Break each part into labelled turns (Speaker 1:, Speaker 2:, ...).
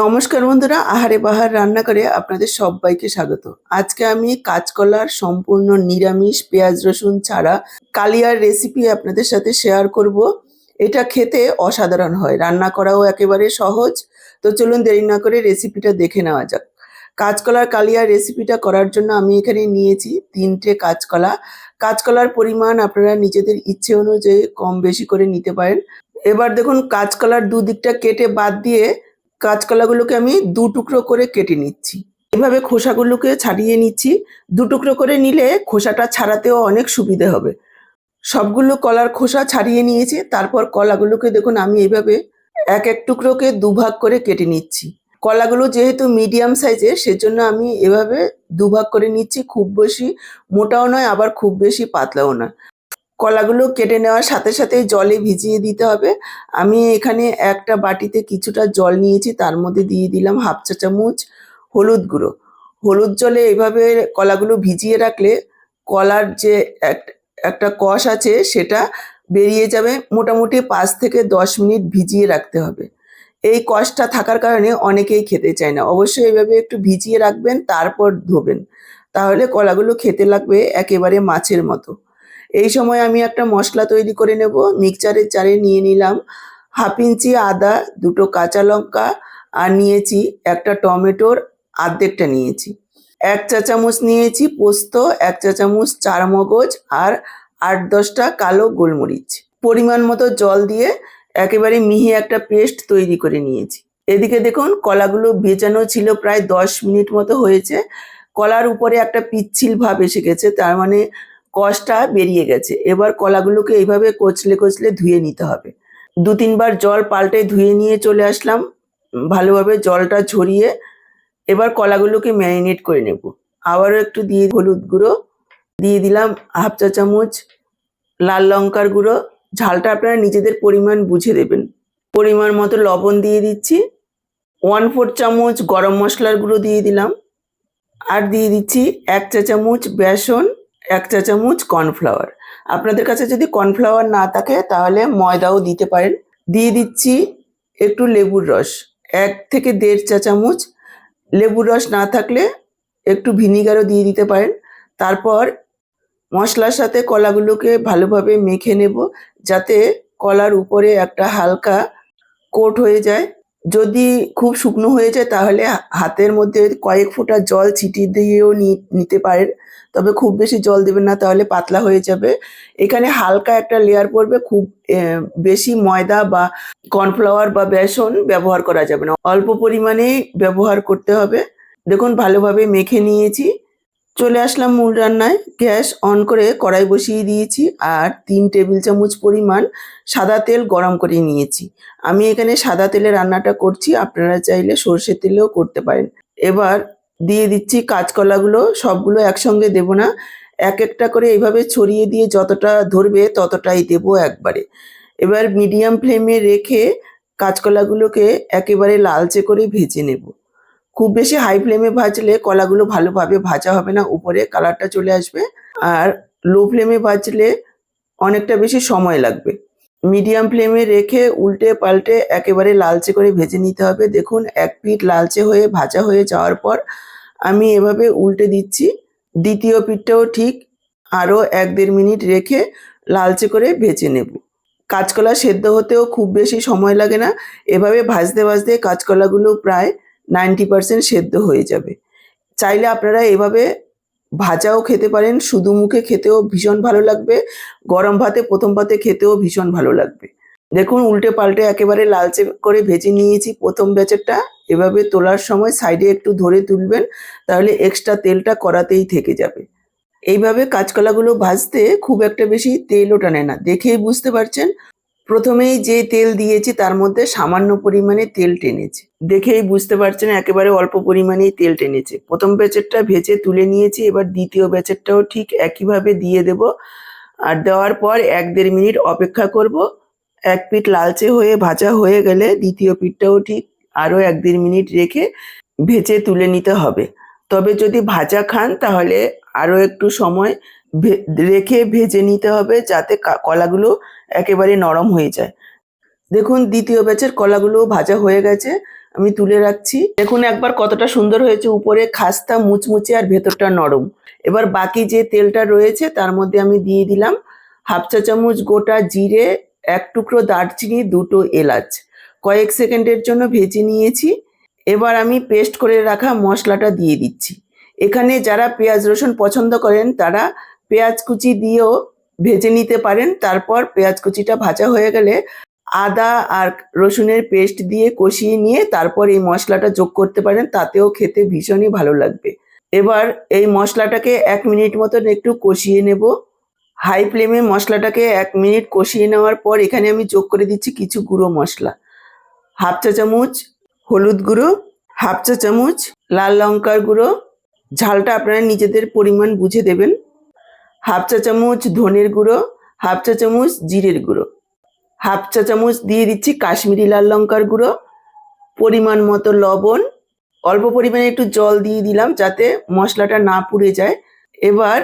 Speaker 1: নমস্কার বন্ধুরা, আহারে বাহার রান্না করে আপনাদের সবাইকে স্বাগত। আজকে আমি কাঁচকলার সম্পূর্ণ নিরামিষ পেঁয়াজ রসুন ছাড়া কালিয়ার রেসিপি আপনাদের সাথে শেয়ার করব। এটা খেতে অসাধারণ হয়, রান্না করাও একেবারে সহজ। তো চলুন দেরি না করে রেসিপিটা দেখে নেওয়া যাক। কাঁচকলার কালিয়ার রেসিপিটা করার জন্য আমি এখানে নিয়েছি তিনটে কাঁচকলা। কাঁচকলার পরিমাণ আপনারা নিজেদের ইচ্ছে অনুযায়ী কম বেশি করে নিতে পারেন। এবার দেখুন, কাঁচকলার দুদিকটা কেটে বাদ দিয়ে কাঁচকলাগুলোকে আমি দু টুকরো করে কেটে নিচ্ছি। এভাবে খোসাগুলোকে ছাড়িয়ে নিচ্ছি। দু টুকরো করে নিলে খোসাটা ছাড়াতেও অনেক সুবিধে হবে। সবগুলো কলার খোসা ছাড়িয়ে নিয়েছি। তারপর কলাগুলোকে দেখুন আমি এইভাবে এক এক টুকরোকে দুভাগ করে কেটে নিচ্ছি। কলাগুলো যেহেতু মিডিয়াম সাইজের সেজন্য আমি এভাবে দুভাগ করে নিচ্ছি। খুব বেশি মোটাও নয়, আবার খুব বেশি পাতলাও না। কলাগুলো কেটে নেওয়ার সাথে সাথে জলে ভিজিয়ে দিতে হবে। আমি এখানে একটা বাটিতে কিছুটা জল নিয়েছি, তার মধ্যে দিয়ে দিলাম হাফ চা চামচ হলুদ গুঁড়ো। হলুদ জলে এইভাবে কলাগুলো ভিজিয়ে রাখলে কলার যে এক- একটা কষ আছে, সেটা বেরিয়ে যাবে। মোটামুটি পাঁচ থেকে দশ মিনিট ভিজিয়ে রাখতে হবে। এই কষটা থাকার কারণে অনেকেই খেতে চায় না। অবশ্যই এইভাবে একটু ভিজিয়ে রাখবেন, তারপর ধোবেন। তাহলে কলাগুলো খেতে লাগবে একেবারে মাছের মতো। এই সময় আমি একটা মশলা তৈরি করে নেব মিক্সচারের চারে নিয়ে নিলাম। হাফ ইঞ্চি আদা, দুটো কাঁচা লঙ্কা, আর নিয়েছি একটা টমেটোর আর্ধেকটা নিয়েছি। এক চা চামচ নিয়েছি পোস্ত, এক চা চামচ চার মগজ আর আট দশটা কালো গোলমরিচ। পরিমাণ মতো জল দিয়ে একেবারে মিহি একটা পেস্ট তৈরি করে নিয়েছি। এদিকে দেখুন, কলাগুলো বেচানো ছিল প্রায় দশ মিনিট মতো হয়েছে। কলার উপরে একটা পিচ্ছিল ভাব এসে গেছে, তার মানে কষটা বেরিয়ে গেছে। এবার কলাগুলোকে এইভাবে কচলে কচলে ধুয়ে নিতে হবে। দু তিনবার জল পাল্টে ধুয়ে নিয়ে চলে আসলাম। ভালোভাবে জলটা ঝরিয়ে এবার কলাগুলোকে ম্যারিনেট করে নেব। আবারও একটু দিয়ে হলুদ গুঁড়ো, দিয়ে দিলাম হাফ চা চামচ লাল লঙ্কার গুঁড়ো। ঝালটা আপনারা নিজেদের পরিমাণ বুঝে দেবেন। পরিমাণ মতো লবণ দিয়ে দিচ্ছি। ওয়ান ফোর চামচ গরম মশলার গুঁড়ো দিয়ে দিলাম। আর দিয়ে দিচ্ছি এক চা চামচ বেসন। এক চা চামচ কর্নফ্লাওয়ার আপনাদের কাছে যদি কর্নফ্লাওয়ার না থাকে, তাহলে ময়দাও দিতে পারেন। দিয়ে দিচ্ছি একটু লেবুর রস। এক থেকে দেড় চা চামচ লেবুর রস না থাকলে একটু ভিনিগারও দিয়ে দিতে পারেন। তারপর মশলার সাথে কলাগুলোকে ভালোভাবে মেখে নেব, যাতে কলার উপরে একটা হালকা কোট হয়ে যায়। যদি খুব শুকনো হয়ে যায় তাহলে হাতের মধ্যে কয়েক ফোঁটা জল ছিটিয়ে দিয়েও নিতে পারেন। তবে খুব বেশি জল দেবেন না, তাহলে পাতলা হয়ে যাবে। এখানে হালকা একটা লেয়ার পড়বে, খুব বেশি ময়দা বা কর্নফ্লাওয়ার বা বেসন ব্যবহার করা যাবে না। অল্প পরিমাণেই ব্যবহার করতে হবে। দেখুন, ভালোভাবে মেখে নিয়েছি। চলে আসলাম মূল রান্নায়। গ্যাস অন করে কড়াই বসিয়ে দিয়েছি আর তিন টেবিল চামচ পরিমাণ সাদা তেল গরম করে নিয়েছি। আমি এখানে সাদা তেলে রান্নাটা করছি, আপনারা চাইলে সর্ষের তেলেও করতে পারেন। এবার দিয়ে দিচ্ছি কাঁচকলাগুলো, সবগুলো একসঙ্গে দেব না। এক একটা করে এইভাবে ছড়িয়ে দিয়ে যতটা ধরবে ততটাই দেবো একবারে। এবার মিডিয়াম ফ্লেমে রেখে কাঁচকলাগুলোকে একেবারে লালচে করে ভেজে নেব। খুব বেশি হাই ফ্লেমে ভাজলে কলাগুলো ভালোভাবে ভাজা হবে না, উপরে কালারটা চলে আসবে। আর লো ফ্লেমে ভাজলে অনেকটা বেশি সময় লাগবে। মিডিয়াম ফ্লেমে রেখে উল্টে পাল্টে একেবারে লালচে করে ভেজে নিতে হবে। দেখুন, এক পিঠ লালচে হয়ে ভাজা হয়ে যাওয়ার পর আমি এভাবে উল্টে দিচ্ছি। দ্বিতীয় পিঠটাও ঠিক আরও এক দেড় মিনিট রেখে লালচে করে ভেজে নেব। কাঁচকলা সেদ্ধ হতেও খুব বেশি সময় লাগে না। এভাবে ভাজতে ভাজতে কাঁচকলাগুলো প্রায় নাইনটি পার্সেন্ট সেদ্ধ হয়ে যাবে। চাইলে আপনারা এভাবে ভাজাও খেতে পারেন, শুধু মুখে খেতেও ভীষণ ভালো লাগবে, গরম ভাতে, প্রথম ভাতে খেতেও ভীষণ ভালো লাগবে। দেখুন উল্টে পাল্টে একেবারে লালচে করে ভেজে নিয়েছি প্রথম ব্যাচেরটা। এভাবে তোলার সময় সাইডে একটু ধরে তুলবেন, তাহলে এক্সট্রা তেলটা কড়াতেই থেকে যাবে। এইভাবে কাঁচকলাগুলো ভাজতে খুব একটা বেশি তেলও টানে না। দেখেই বুঝতে পারছেন প্রথমেই যে তেল দিয়েছি তার মধ্যে সামান্য পরিমাণে তেল টেনেছে। দেখেই বুঝতে পারছেন একেবারে অল্প পরিমাণেই তেল টেনেছে। প্রথম ব্যাচেরটা ভেজে তুলে নিয়েছি, এবার দ্বিতীয় ব্যাচেরটাও ঠিক একইভাবে দিয়ে দেব। আর দেওয়ার পর এক দেড় মিনিট অপেক্ষা করব। এক পিঠ লালচে হয়ে ভাজা হয়ে গেলে দ্বিতীয় পিঠটাও ঠিক আরও এক দেড় মিনিট রেখে ভেজে তুলে নিতে হবে। তবে যদি ভাজা খান তাহলে আরও একটু সময় রেখে ভেজে নিতে হবে যাতে কলাগুলো একেবারে নরম হয়ে যায়। দেখুন, দ্বিতীয় ব্যাচের কলাগুলো ভাজা হয়ে গেছে, আমি তুলে রাখছি। দেখুন, একবার কতটা সুন্দর হয়েছে, উপরে খাস্তা মুচমুচে আর ভেতরটা নরম। এবার বাকি যে তেলটা রয়েছে, তার মধ্যে আমি দিয়ে দিলাম হাফ চা চামচ গোটা জিরে, এক টুকরো দারচিনি, দুটো এলাচ। কয়েক সেকেন্ডের জন্য ভেজে নিয়েছি। এবার আমি পেস্ট করে রাখা মশলাটা দিয়ে দিচ্ছি। এখানে যারা পেঁয়াজ রসুন পছন্দ করেন, তারা পেঁয়াজ কুচি দিয়েও ভেজে নিতে পারেন। তারপর পেঁয়াজ কুচিটা ভাজা হয়ে গেলে আদা আর রসুনের পেস্ট দিয়ে কষিয়ে নিয়ে তারপর এই মশলাটা যোগ করতে পারেন। তাতেও খেতে ভীষণই ভালো লাগবে। এবার এই মশলাটাকে এক মিনিট মতন একটু কষিয়ে নেব। হাই ফ্লেমে মশলাটাকে এক মিনিট কষিয়ে নেওয়ার পর এখানে আমি যোগ করে দিচ্ছি কিছু গুঁড়ো মশলা। হাফ চা চামচ হলুদ গুঁড়ো, হাফ চা চামচ লাল লঙ্কার গুঁড়ো। ঝালটা আপনারা নিজেদের পরিমাণ বুঝে দেবেন। হাফ চা চামচ ধনের গুঁড়ো, হাফ চা চামচ জিরের গুঁড়ো। হাফ চা চামচ দিয়ে দিচ্ছি কাশ্মীরি লাল লঙ্কার গুঁড়ো, পরিমাণ মতো লবণ। অল্প পরিমাণে একটু জল দিয়ে দিলাম যাতে মশলাটা না পুড়ে যায়। এবার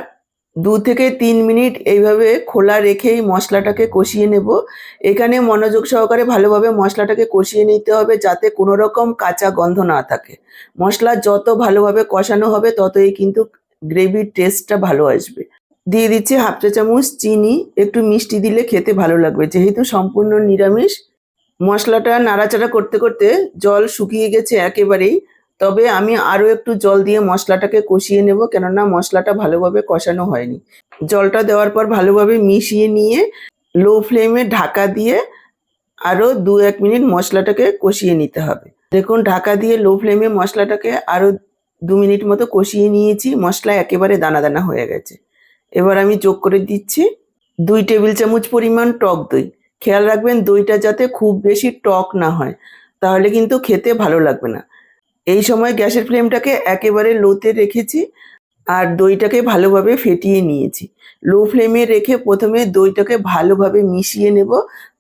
Speaker 1: দু থেকে তিন মিনিট এইভাবে খোলা রেখেই মশলাটাকে কষিয়ে নেব। এখানে মনোযোগ সহকারে ভালোভাবে মশলাটাকে কষিয়ে নিতে হবে যাতে কোনো রকম কাঁচা গন্ধ না থাকে। মশলা যত ভালোভাবে কষানো হবে ততই কিন্তু গ্রেভির টেস্টটা ভালো আসবে। দিয়ে দিচ্ছি হাফ চা চামচ চিনি, একটু মিষ্টি দিলে খেতে ভালো লাগবে। যেহেতু সম্পূর্ণ নিরামিষ, মশলাটা নাড়াচাড়া করতে করতে জল শুকিয়ে গেছে একেবারেই, তবে আমি আরও একটু জল দিয়ে মশলাটাকে কষিয়ে নেব, কেননা মশলাটা ভালোভাবে কষানো হয়নি। জলটা দেওয়ার পর ভালোভাবে মিশিয়ে নিয়ে লো ফ্লেমে ঢাকা দিয়ে আরও দু এক মিনিট মশলাটাকে কষিয়ে নিতে হবে। দেখুন, ঢাকা দিয়ে লো ফ্লেমে মশলাটাকে আরও দু মিনিট মতো কষিয়ে নিয়েছি, মশলা একেবারে দানা দানা হয়ে গেছে। এবার আমি যোগ করে দিচ্ছি দুই টেবিল চামচ পরিমাণ টক দই। খেয়াল রাখবেন দইটা যাতে খুব বেশি টক না হয়, তাহলে কিন্তু খেতে ভালো লাগবে না। এই সময় গ্যাসের ফ্লেমটাকে একেবারে লোতে রেখেছি আর দইটাকে ভালোভাবে ফেটিয়ে নিয়েছি। লো ফ্লেমে রেখে প্রথমে দইটাকে ভালোভাবে মিশিয়ে নেব,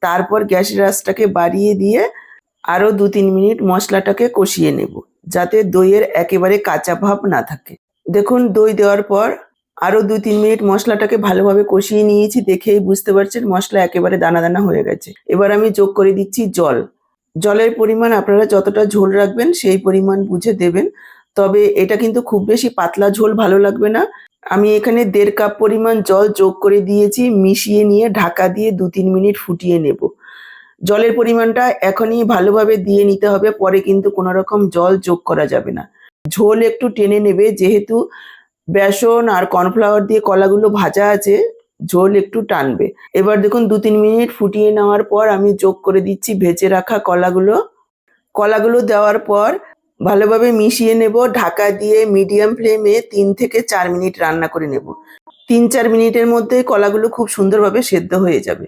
Speaker 1: তারপর গ্যাসের আঁচটাকে বাড়িয়ে দিয়ে আরও দু তিন মিনিট মশলাটাকে কষিয়ে নেব, যাতে দইয়ের একেবারে কাঁচা ভাব না থাকে। দেখুন দই দেওয়ার পর আরও দু তিন মিনিট মশলাটাকে ভালোভাবে কষিয়ে নিয়েছি, দেখেই বুঝতে পারছেন মশলা একেবারে দানা দানা হয়ে গেছে। এবার আমি যোগ করে দিচ্ছি জল। জলের পরিমাণ আপনারা যতটা ঝোল রাখবেন সেই পরিমাণ বুঝে দেবেন। তবে এটা কিন্তু খুব বেশি পাতলা ঝোল ভালো লাগবে না। আমি এখানে দেড় কাপ পরিমাণ জল যোগ করে দিয়েছি, মিশিয়ে নিয়ে ঢাকা দিয়ে দু তিন মিনিট ফুটিয়ে নেব। জলের পরিমাণটা এখনই ভালোভাবে দিয়ে নিতে হবে, পরে কিন্তু কোনো রকম জল যোগ করা যাবে না। ঝোল একটু টেনে নেবে, যেহেতু বেসন আর কর্নফ্লাওয়ার দিয়ে কলাগুলো ভাজা আছে, ঝোল একটু টানবে। এবার দেখুন দু তিন মিনিট ফুটিয়ে নেওয়ার পর আমি যোগ করে দিচ্ছি ভেজে রাখা কলাগুলো। কলাগুলো দেওয়ার পর ভালোভাবে মিশিয়ে নেব, ঢাকা দিয়ে মিডিয়াম ফ্লেমে তিন থেকে চার মিনিট রান্না করে নেব। তিন চার মিনিটের মধ্যে কলাগুলো খুব সুন্দরভাবে সেদ্ধ হয়ে যাবে।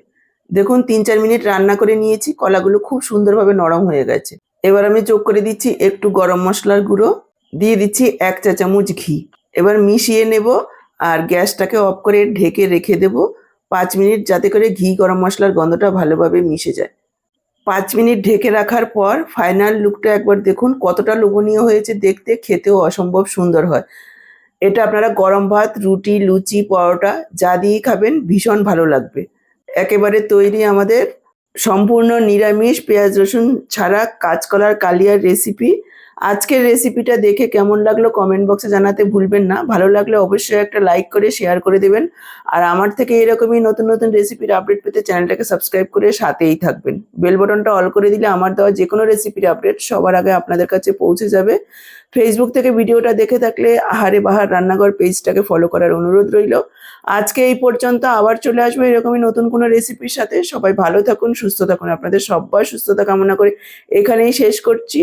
Speaker 1: দেখুন তিন চার মিনিট রান্না করে নিয়েছি, কলাগুলো খুব সুন্দরভাবে নরম হয়ে গেছে। এবার আমি যোগ করে দিচ্ছি একটু গরম মশলার গুঁড়ো, দিয়ে দিচ্ছি এক চা চামচ ঘি। এবার মিশিয়ে নেব আর গ্যাসটাকে অফ করে ঢেকে রেখে দেব পাঁচ মিনিট যাতে করে ঘি গরম মশলার গন্ধটা ভালোভাবে মিশে যায়। পাঁচ মিনিট ঢেকে রাখার পর ফাইনাল লুকটা একবার দেখুন কতটা লোভনীয় হয়েছে দেখতে, খেতেও অসম্ভব সুন্দর হয়। এটা আপনারা গরম ভাত, রুটি, লুচি, পরোটা যা দিয়েই খাবেন ভীষণ ভালো লাগবে। একেবারে তৈরি আমাদের সম্পূর্ণ নিরামিষ পেঁয়াজ রসুন ছাড়া কাঁচকলার কালিয়ার রেসিপি আজকের রেসিপিটা দেখে কেমন লাগল কমেন্ট বক্সে জানাতে ভুলবেন না। ভালো লাগলে অবশ্যই একটা লাইক করে শেয়ার করে দেবেন। আর আমার থেকে এরকমই নতুন নতুন রেসিপির আপডেট পেতে চ্যানেলটাকে সাবস্ক্রাইব করে সাথেই থাকবেন। বেল বটনটা অল করে দিলে আমার দেওয়া যে কোনো রেসিপির আপডেট সবার আগে আপনাদের কাছে পৌঁছে যাবে। ফেসবুক থেকে ভিডিওটা দেখে থাকলে আহারে বাহার রান্নাঘর পেজটাকে ফলো করার অনুরোধ রইল। আজকে এই পর্যন্ত আবার চলে আসব এরকমই নতুন কোনো রেসিপির সাথে। সবাই ভালো থাকুন, সুস্থ থাকুন। আপনাদের সবাই সুস্থতা কামনা করে এখানেই শেষ করছি।